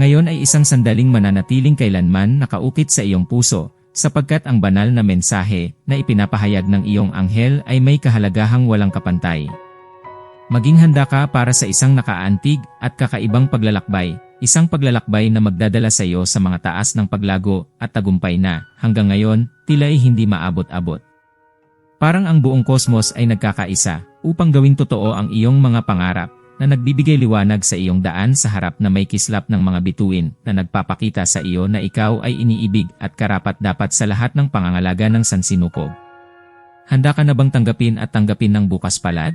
Ngayon ay isang sandaling mananatiling kailanman nakaukit sa iyong puso, sapagkat ang banal na mensahe na ipinapahayag ng iyong anghel ay may kahalagahang walang kapantay. Maging handa ka para sa isang nakaantig at kakaibang paglalakbay, isang paglalakbay na magdadala sa iyo sa mga taas ng paglago at tagumpay na, hanggang ngayon, tila hindi maabot-abot. Parang ang buong kosmos ay nagkakaisa upang gawing totoo ang iyong mga pangarap na nagbibigay liwanag sa iyong daan sa harap na may kislap ng mga bituin na nagpapakita sa iyo na ikaw ay iniibig at karapat dapat sa lahat ng pangangalaga ng sansinukob. Handa ka na bang tanggapin at tanggapin ng bukas palad?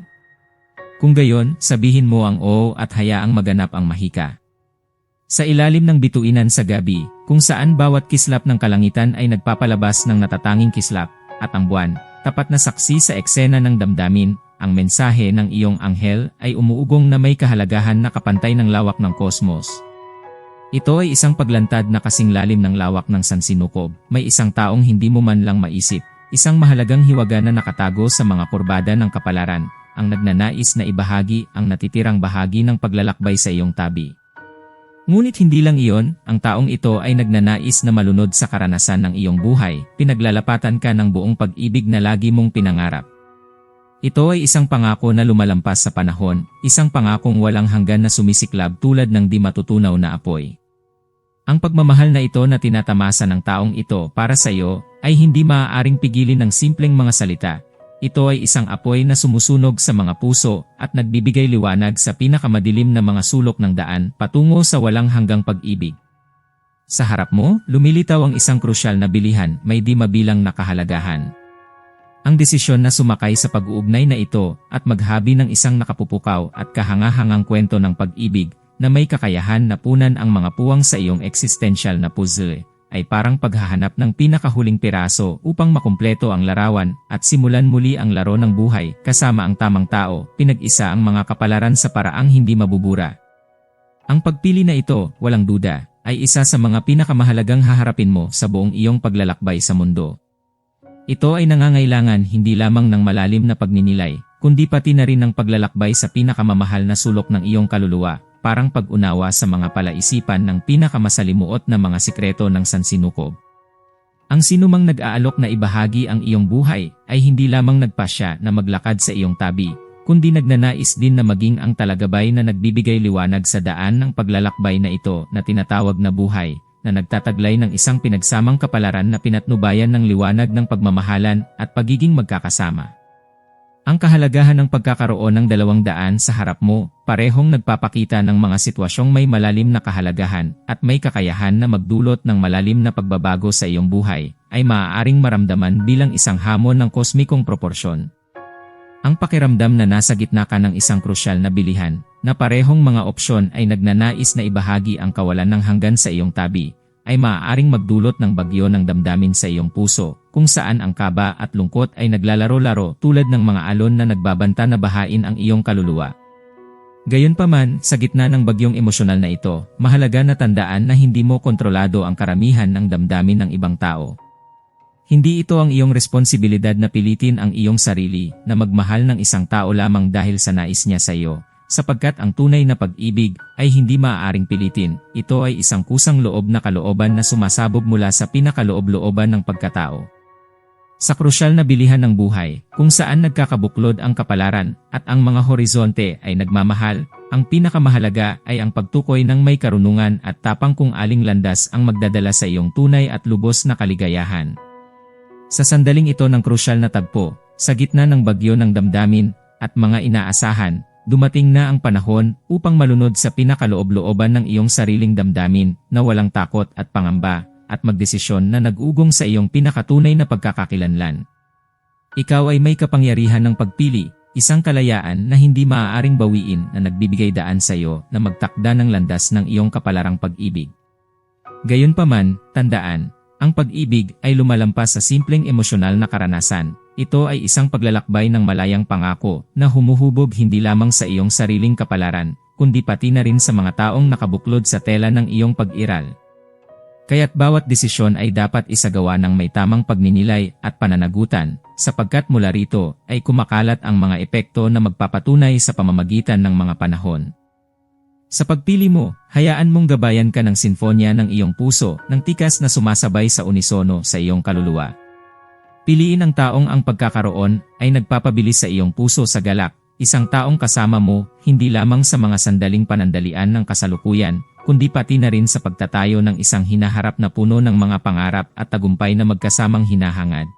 Kung gayon, sabihin mo ang oo at hayaang maganap ang mahika. Sa ilalim ng bituinan sa gabi, kung saan bawat kislap ng kalangitan ay nagpapalabas ng natatanging kislap, at ang buwan, tapat na saksi sa eksena ng damdamin, ang mensahe ng iyong anghel ay umuugong na may kahalagahan na kapantay ng lawak ng kosmos. Ito ay isang paglantad na kasing lalim ng lawak ng sansinukob, may isang taong hindi mo man lang maisip, isang mahalagang hiwaga na nakatago sa mga kurbada ng kapalaran, ang nagnanais na ibahagi ang natitirang bahagi ng paglalakbay sa iyong tabi. Ngunit hindi lang iyon, ang taong ito ay nagnanais na malunod sa karanasan ng iyong buhay, pinaglalapatan ka ng buong pag-ibig na lagi mong pinangarap. Ito ay isang pangako na lumalampas sa panahon, isang pangakong walang hanggan na sumisiklab tulad ng di matutunaw na apoy. Ang pagmamahal na ito na tinatamasa ng taong ito para sa iyo ay hindi maaaring pigilin ng simpleng mga salita. Ito ay isang apoy na sumusunog sa mga puso at nagbibigay liwanag sa pinakamadilim na mga sulok ng daan patungo sa walang hanggang pag-ibig. Sa harap mo, lumilitaw ang isang krusyal na bilihan may di mabilang na kahalagahan. Ang desisyon na sumakay sa pag-uugnay na ito at maghabi ng isang nakapupukaw at kahangahangang kwento ng pag-ibig na may kakayahan na punan ang mga puwang sa iyong existential na puzzle ay parang paghahanap ng pinakahuling piraso upang makumpleto ang larawan at simulan muli ang laro ng buhay kasama ang tamang tao, pinag-isa ang mga kapalaran sa paraang hindi mabubura. Ang pagpili na ito, walang duda, ay isa sa mga pinakamahalagang haharapin mo sa buong iyong paglalakbay sa mundo. Ito ay nangangailangan hindi lamang ng malalim na pagninilay, kundi pati na rin ng paglalakbay sa pinakamamahal na sulok ng iyong kaluluwa, parang pag-unawa sa mga palaisipan ng pinakamasalimuot na mga sikreto ng sansinukob. Ang sinumang nag-aalok na ibahagi ang iyong buhay ay hindi lamang nagpasya na maglakad sa iyong tabi, kundi nagnanais din na maging ang talagabay na nagbibigay liwanag sa daan ng paglalakbay na ito na tinatawag na buhay, na nagtataglay ng isang pinagsamang kapalaran na pinatnubayan ng liwanag ng pagmamahalan at pagiging magkakasama. Ang kahalagahan ng pagkakaroon ng dalawang daan sa harap mo, parehong nagpapakita ng mga sitwasyong may malalim na kahalagahan at may kakayahan na magdulot ng malalim na pagbabago sa iyong buhay, ay maaaring maramdaman bilang isang hamon ng kosmikong proporsyon. Ang pakiramdam na nasa gitna ka ng isang krusyal na bilihan, na parehong mga opsyon ay nagnanais na ibahagi ang kawalan ng hanggan sa iyong tabi, ay maaaring magdulot ng bagyo ng damdamin sa iyong puso, kung saan ang kaba at lungkot ay naglalaro-laro tulad ng mga alon na nagbabanta na bahain ang iyong kaluluwa. Gayunpaman, sa gitna ng bagyong emosyonal na ito, mahalaga na tandaan na hindi mo kontrolado ang karamihan ng damdamin ng ibang tao. Hindi ito ang iyong responsibilidad na pilitin ang iyong sarili na magmahal ng isang tao lamang dahil sa nais niya sa iyo, sapagkat ang tunay na pag-ibig ay hindi maaaring pilitin. Ito ay isang kusang loob na kalooban na sumasabog mula sa pinakaloob-looban ng pagkatao. Sa krusyal na bilihan ng buhay, kung saan nagkakabuklod ang kapalaran at ang mga horizonte ay nagmamahal, ang pinakamahalaga ay ang pagtukoy ng may karunungan at tapang kung aling landas ang magdadala sa iyong tunay at lubos na kaligayahan. Sa sandaling ito ng krusyal na tagpo, sa gitna ng bagyo ng damdamin at mga inaasahan, dumating na ang panahon upang malunod sa pinakaloob-looban ng iyong sariling damdamin na walang takot at pangamba at magdesisyon na nag-ugong sa iyong pinakatunay na pagkakakilanlan. Ikaw ay may kapangyarihan ng pagpili, isang kalayaan na hindi maaaring bawiin na nagbibigay daan sa iyo na magtakda ng landas ng iyong kapalarang pag-ibig. Gayunpaman, tandaan, ang pag-ibig ay lumalampas sa simpleng emosyonal na karanasan. Ito ay isang paglalakbay ng malayang pangako na humuhubog hindi lamang sa iyong sariling kapalaran, kundi pati na rin sa mga taong nakabuklod sa tela ng iyong pag-iral. Kaya't bawat desisyon ay dapat isagawa ng may tamang pagninilay at pananagutan, sapagkat mula rito ay kumakalat ang mga epekto na magpapatunay sa pamamagitan ng mga panahon. Sa pagpili mo, hayaan mong gabayan ka ng sinfonya ng iyong puso ng tikas na sumasabay sa unisono sa iyong kaluluwa. Piliin ang taong ang pagkakaroon ay nagpapabilis sa iyong puso sa galak, isang taong kasama mo hindi lamang sa mga sandaling panandalian ng kasalukuyan, kundi pati na rin sa pagtatayo ng isang hinaharap na puno ng mga pangarap at tagumpay na magkasamang hinahangad.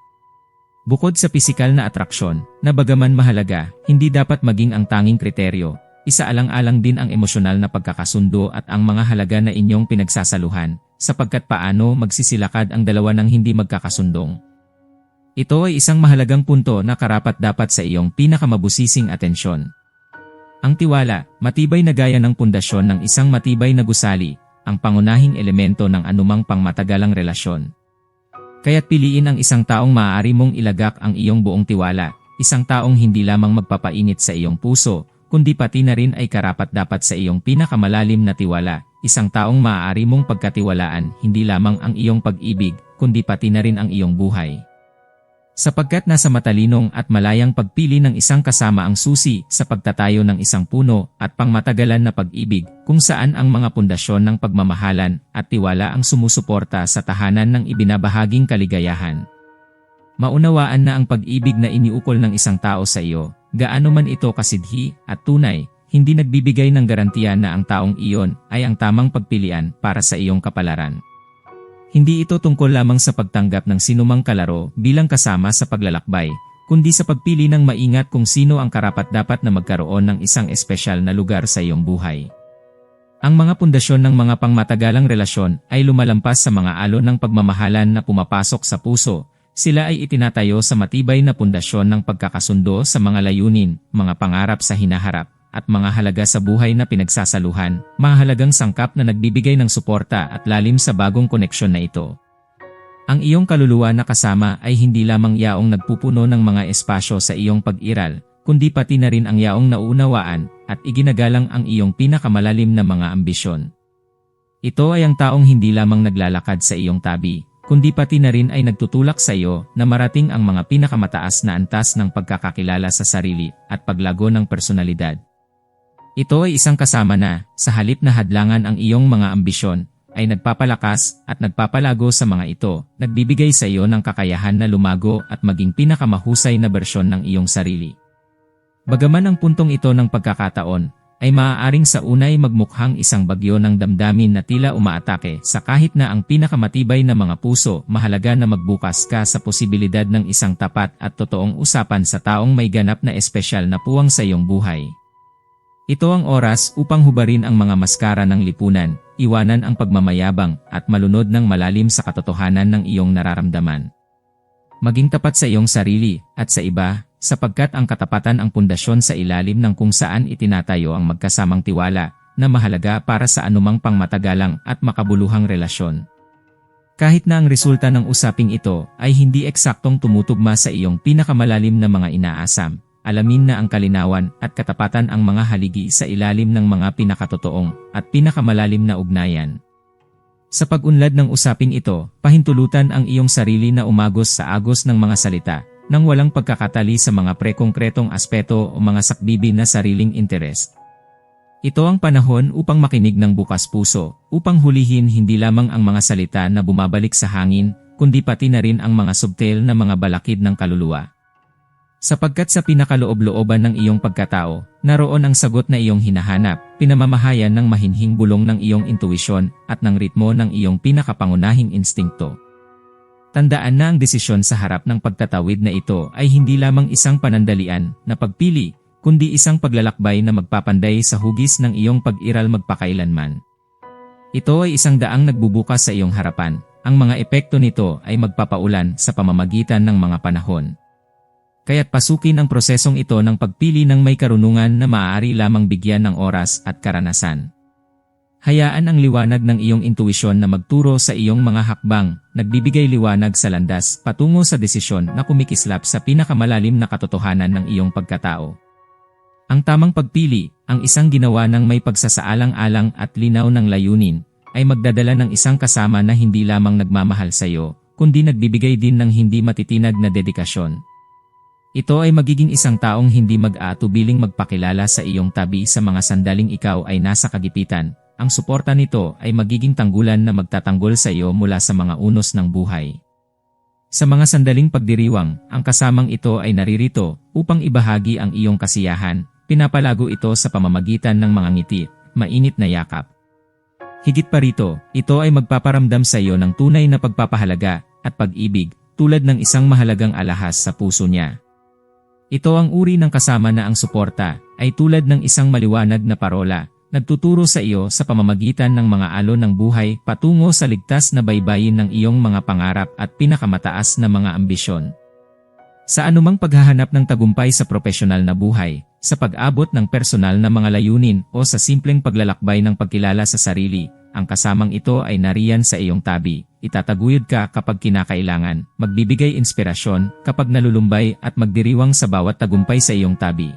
Bukod sa pisikal na atraksyon, na bagaman mahalaga, hindi dapat maging ang tanging kriteryo, isaalang-alang din ang emosyonal na pagkakasundo at ang mga halaga na inyong pinagsasaluhan, sapagkat paano magsisilakad ang dalawa ng hindi magkakasundong. Ito ay isang mahalagang punto na karapat dapat sa iyong pinakamabusising atensyon. Ang tiwala, matibay na gaya ng pundasyon ng isang matibay na gusali, ang pangunahing elemento ng anumang pangmatagalang relasyon. Kaya't piliin ang isang taong maaari mong ilagak ang iyong buong tiwala, isang taong hindi lamang magpapainit sa iyong puso, kundi pati na rin ay karapat dapat sa iyong pinakamalalim na tiwala, isang taong maaari mong pagkatiwalaan hindi lamang ang iyong pag-ibig, kundi pati na rin ang iyong buhay. Sapagkat nasa matalinong at malayang pagpili ng isang kasama ang susi sa pagtatayo ng isang puno at pangmatagalan na pag-ibig kung saan ang mga pundasyon ng pagmamahalan at tiwala ang sumusuporta sa tahanan ng ibinabahaging kaligayahan. Maunawaan na ang pag-ibig na iniukol ng isang tao sa iyo, gaano man ito kasidhi at tunay, hindi nagbibigay ng garantiya na ang taong iyon ay ang tamang pagpilian para sa iyong kapalaran. Hindi ito tungkol lamang sa pagtanggap ng sinumang kalaro bilang kasama sa paglalakbay, kundi sa pagpili ng maingat kung sino ang karapat-dapat na magkaroon ng isang espesyal na lugar sa iyong buhay. Ang mga pundasyon ng mga pangmatagalang relasyon ay lumalampas sa mga alon ng pagmamahalan na pumapasok sa puso, sila ay itinatayo sa matibay na pundasyon ng pagkakasundo sa mga layunin, mga pangarap sa hinaharap, at mga halaga sa buhay na pinagsasaluhan, mahalagang sangkap na nagbibigay ng suporta at lalim sa bagong koneksyon na ito. Ang iyong kaluluwa na kasama ay hindi lamang yaong nagpupuno ng mga espasyo sa iyong pag-iral, kundi pati na rin ang yaong nauunawaan at iginagalang ang iyong pinakamalalim na mga ambisyon. Ito ay ang taong hindi lamang naglalakad sa iyong tabi, kundi pati na rin ay nagtutulak sa iyo na marating ang mga pinakamataas na antas ng pagkakakilala sa sarili at paglago ng personalidad. Ito ay isang kasama na, sa halip na hadlangan ang iyong mga ambisyon, ay nagpapalakas at nagpapalago sa mga ito, nagbibigay sa iyo ng kakayahan na lumago at maging pinakamahusay na bersyon ng iyong sarili. Bagaman ang puntong ito ng pagkakataon, ay maaaring sa unay magmukhang isang bagyo ng damdamin na tila umaatake sa kahit na ang pinakamatibay na mga puso mahalaga na magbukas ka sa posibilidad ng isang tapat at totoong usapan sa taong may ganap na espesyal na puwang sa iyong buhay. Ito ang oras upang hubarin ang mga maskara ng lipunan, iwanan ang pagmamayabang at malunod ng malalim sa katotohanan ng iyong nararamdaman. Maging tapat sa iyong sarili at sa iba, sapagkat ang katapatan ang pundasyon sa ilalim ng kung saan itinatayo ang magkasamang tiwala na mahalaga para sa anumang pangmatagalang at makabuluhang relasyon. Kahit na ang resulta ng usaping ito ay hindi eksaktong tumutugma sa iyong pinakamalalim na mga inaasam, alamin na ang kalinawan at katapatan ang mga haligi sa ilalim ng mga pinakatotoong at pinakamalalim na ugnayan. Sa pag-unlad ng usaping ito, pahintulutan ang iyong sarili na umagos sa agos ng mga salita, nang walang pagkakatali sa mga prekongkretong aspeto o mga sakbibi na sariling interes. Ito ang panahon upang makinig ng bukas puso, upang hulihin hindi lamang ang mga salita na bumabalik sa hangin, kundi pati na rin ang mga subtel na mga balakid ng kaluluwa. Sapagkat sa pinakaloob-looban ng iyong pagkatao, naroon ang sagot na iyong hinahanap, pinamamahayan ng mahinhing bulong ng iyong intuisyon at ng ritmo ng iyong pinakapangunahing instinkto. Tandaan na ang desisyon sa harap ng pagtatawid na ito ay hindi lamang isang panandalian na pagpili, kundi isang paglalakbay na magpapanday sa hugis ng iyong pag-iral magpakailanman. Ito ay isang daang nagbubukas sa iyong harapan, ang mga epekto nito ay magpapaulan sa pamamagitan ng mga panahon kaya't pasukin ang prosesong ito ng pagpili ng may karunungan na maaari lamang bigyan ng oras at karanasan. Hayaan ang liwanag ng iyong intuisyon na magturo sa iyong mga hakbang, nagbibigay liwanag sa landas patungo sa desisyon na kumikislap sa pinakamalalim na katotohanan ng iyong pagkatao. Ang tamang pagpili, ang isang ginawa ng may pagsasaalang-alang at linaw ng layunin, ay magdadala ng isang kasama na hindi lamang nagmamahal sa iyo, kundi nagbibigay din ng hindi matitinag na dedikasyon. Ito ay magiging isang taong hindi mag-aatubiling magpakilala sa iyong tabi sa mga sandaling ikaw ay nasa kagipitan. Ang suporta nito ay magiging tanggulan na magtatanggol sa iyo mula sa mga unos ng buhay. Sa mga sandaling pagdiriwang, ang kasamang ito ay naririto upang ibahagi ang iyong kasiyahan. Pinapalago ito sa pamamagitan ng mga ngiti, mainit na yakap. Higit pa rito, ito ay magpaparamdam sa iyo ng tunay na pagpapahalaga at pag-ibig tulad ng isang mahalagang alahas sa puso niya. Ito ang uri ng kasama na ang suporta ay tulad ng isang maliwanag na parola, nagtuturo sa iyo sa pamamagitan ng mga alon ng buhay patungo sa ligtas na baybayin ng iyong mga pangarap at pinakamataas na mga ambisyon. Sa anumang paghahanap ng tagumpay sa profesional na buhay, sa pag-abot ng personal na mga layunin o sa simpleng paglalakbay ng pagkilala sa sarili, ang kasamang ito ay nariyan sa iyong tabi, itataguyod ka kapag kinakailangan, magbibigay inspirasyon kapag nalulumbay at magdiriwang sa bawat tagumpay sa iyong tabi.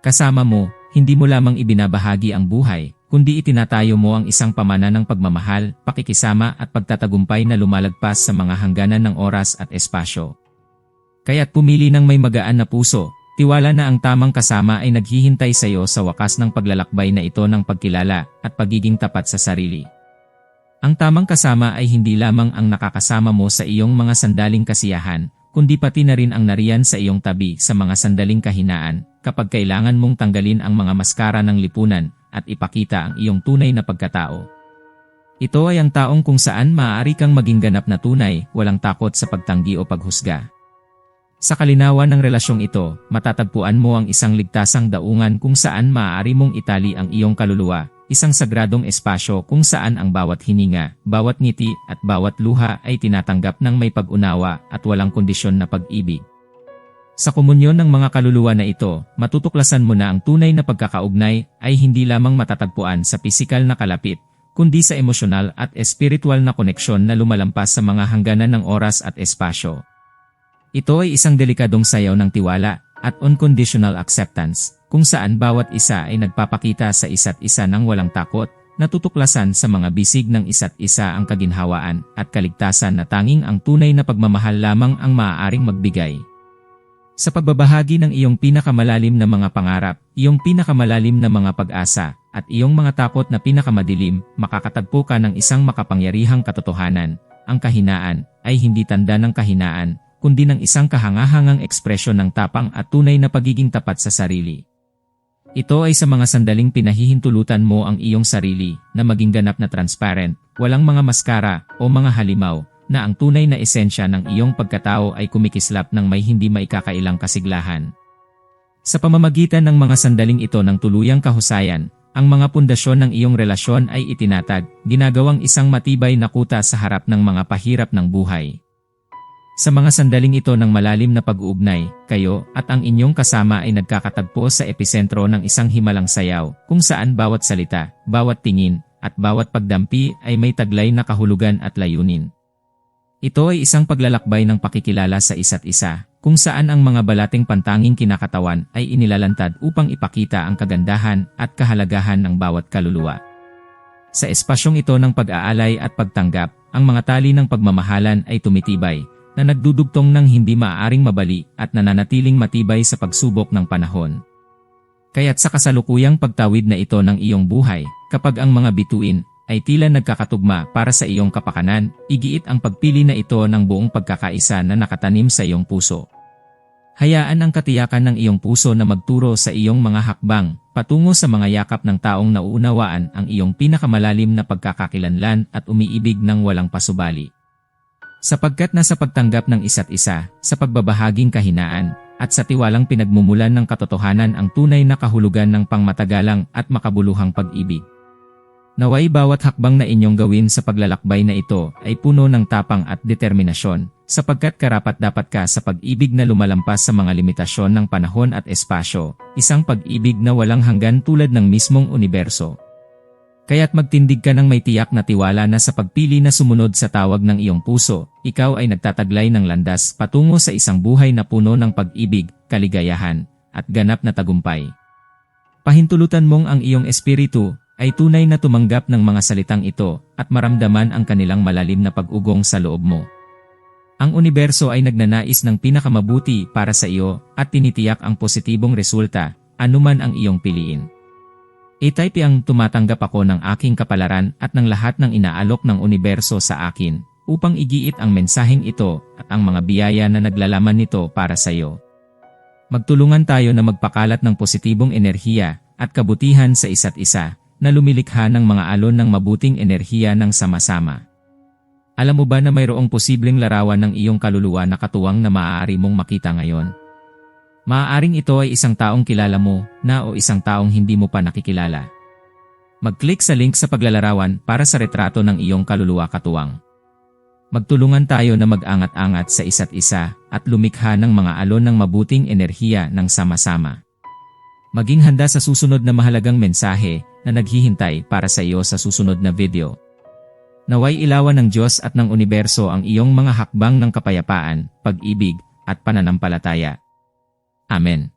Kasama mo, hindi mo lamang ibinabahagi ang buhay, kundi itinatayo mo ang isang pamana ng pagmamahal, pakikisama at pagtatagumpay na lumalagpas sa mga hangganan ng oras at espasyo. Kaya't pumili ng may magaan na puso, tiwala na ang tamang kasama ay naghihintay sa iyo sa wakas ng paglalakbay na ito ng pagkilala at pagiging tapat sa sarili. Ang tamang kasama ay hindi lamang ang nakakasama mo sa iyong mga sandaling kasiyahan, kundi pati na rin ang nariyan sa iyong tabi sa mga sandaling kahinaan, kapag kailangan mong tanggalin ang mga maskara ng lipunan at ipakita ang iyong tunay na pagkatao. Ito ay ang taong kung saan maaari kang maging ganap na tunay, walang takot sa pagtanggi o paghusga. Sa kalinawan ng relasyong ito, matatagpuan mo ang isang ligtasang daungan kung saan maaari mong itali ang iyong kaluluwa, isang sagradong espasyo kung saan ang bawat hininga, bawat ngiti at bawat luha ay tinatanggap ng may pag-unawa at walang kondisyon na pag-ibig. Sa komunyon ng mga kaluluwa na ito, matutuklasan mo na ang tunay na pagkakaugnay ay hindi lamang matatagpuan sa pisikal na kalapit, kundi sa emosyonal at espiritual na koneksyon na lumalampas sa mga hangganan ng oras at espasyo. Ito ay isang delikadong sayaw ng tiwala at unconditional acceptance, kung saan bawat isa ay nagpapakita sa isa't isa ng walang takot, natutuklasan sa mga bisig ng isa't isa ang kaginhawaan at kaligtasan na tanging ang tunay na pagmamahal lamang ang maaaring magbigay. Sa pagbabahagi ng iyong pinakamalalim na mga pangarap, iyong pinakamalalim na mga pag-asa, at iyong mga takot na pinakamadilim, makakatagpo ka ng isang makapangyarihang katotohanan. Ang kahinaan ay hindi tanda ng kahinaan, kundi ng isang kahangahangang ekspresyon ng tapang at tunay na pagiging tapat sa sarili. Ito ay sa mga sandaling pinahihintulutan mo ang iyong sarili na maging ganap na transparent, walang mga maskara o mga halimaw, na ang tunay na esensya ng iyong pagkatao ay kumikislap ng may hindi maikakailang kasiglahan. Sa pamamagitan ng mga sandaling ito ng tuluyang kahusayan, ang mga pundasyon ng iyong relasyon ay itinatag, ginagawang isang matibay na kuta sa harap ng mga pahirap ng buhay. Sa mga sandaling ito ng malalim na pag-uugnay, kayo at ang inyong kasama ay nagkakatagpo sa episentro ng isang himalang sayaw, kung saan bawat salita, bawat tingin, at bawat pagdampi ay may taglay na kahulugan at layunin. Ito ay isang paglalakbay ng pakikilala sa isa't isa, kung saan ang mga balating pantanging kinakatawan ay inilalantad upang ipakita ang kagandahan at kahalagahan ng bawat kaluluwa. Sa espasyong ito ng pag-aalay at pagtanggap, ang mga tali ng pagmamahalan ay tumitibay, na nagdudugtong ng hindi maaaring mabali at nananatiling matibay sa pagsubok ng panahon. Kaya't sa kasalukuyang pagtawid na ito ng iyong buhay, kapag ang mga bituin ay tila nagkakatugma para sa iyong kapakanan, igiit ang pagpili na ito ng buong pagkakaisa na nakatanim sa iyong puso. Hayaan ang katiyakan ng iyong puso na magturo sa iyong mga hakbang, patungo sa mga yakap ng taong nauunawaan ang iyong pinakamalalim na pagkakakilanlan at umiibig ng walang pasubali. Sapagkat nasa pagtanggap ng isa't isa, sa pagbabahaging kahinaan, at sa tiwalang pinagmumulan ng katotohanan ang tunay na kahulugan ng pangmatagalang at makabuluhang pag-ibig. Naway bawat hakbang na inyong gawin sa paglalakbay na ito ay puno ng tapang at determinasyon, sapagkat karapat dapat ka sa pag-ibig na lumalampas sa mga limitasyon ng panahon at espasyo, isang pag-ibig na walang hanggan tulad ng mismong universo. Kaya't magtindig ka ng may tiyak na tiwala na sa pagpili na sumunod sa tawag ng iyong puso, ikaw ay nagtataglay ng landas patungo sa isang buhay na puno ng pag-ibig, kaligayahan, at ganap na tagumpay. Pahintulutan mong ang iyong espiritu ay tunay na tumanggap ng mga salitang ito at maramdaman ang kanilang malalim na pag-ugong sa loob mo. Ang universo ay nagnanais ng pinakamabuti para sa iyo at tinitiyak ang positibong resulta, anuman ang iyong piliin. E-type ang tumatanggap ako ng aking kapalaran at ng lahat ng inaalok ng universo sa akin upang igiit ang mensaheng ito at ang mga biyaya na naglalaman nito para sa iyo. Magtulungan tayo na magpakalat ng positibong enerhiya at kabutihan sa isa't isa na lumilikha ng mga alon ng mabuting enerhiya ng sama-sama. Alam mo ba na mayroong posibleng larawan ng iyong kaluluwa na katuwang na maaari mong makita ngayon? Maaaring ito ay isang taong kilala mo na o isang taong hindi mo pa nakikilala. Mag-click sa link sa paglalarawan para sa retrato ng iyong kaluluwa katuwang. Magtulungan tayo na mag-angat-angat sa isa't isa at lumikha ng mga alon ng mabuting enerhiya ng sama-sama. Maging handa sa susunod na mahalagang mensahe na naghihintay para sa iyo sa susunod na video. Naway ilawan ng Diyos at ng universo ang iyong mga hakbang ng kapayapaan, pag-ibig, at pananampalataya. Amén.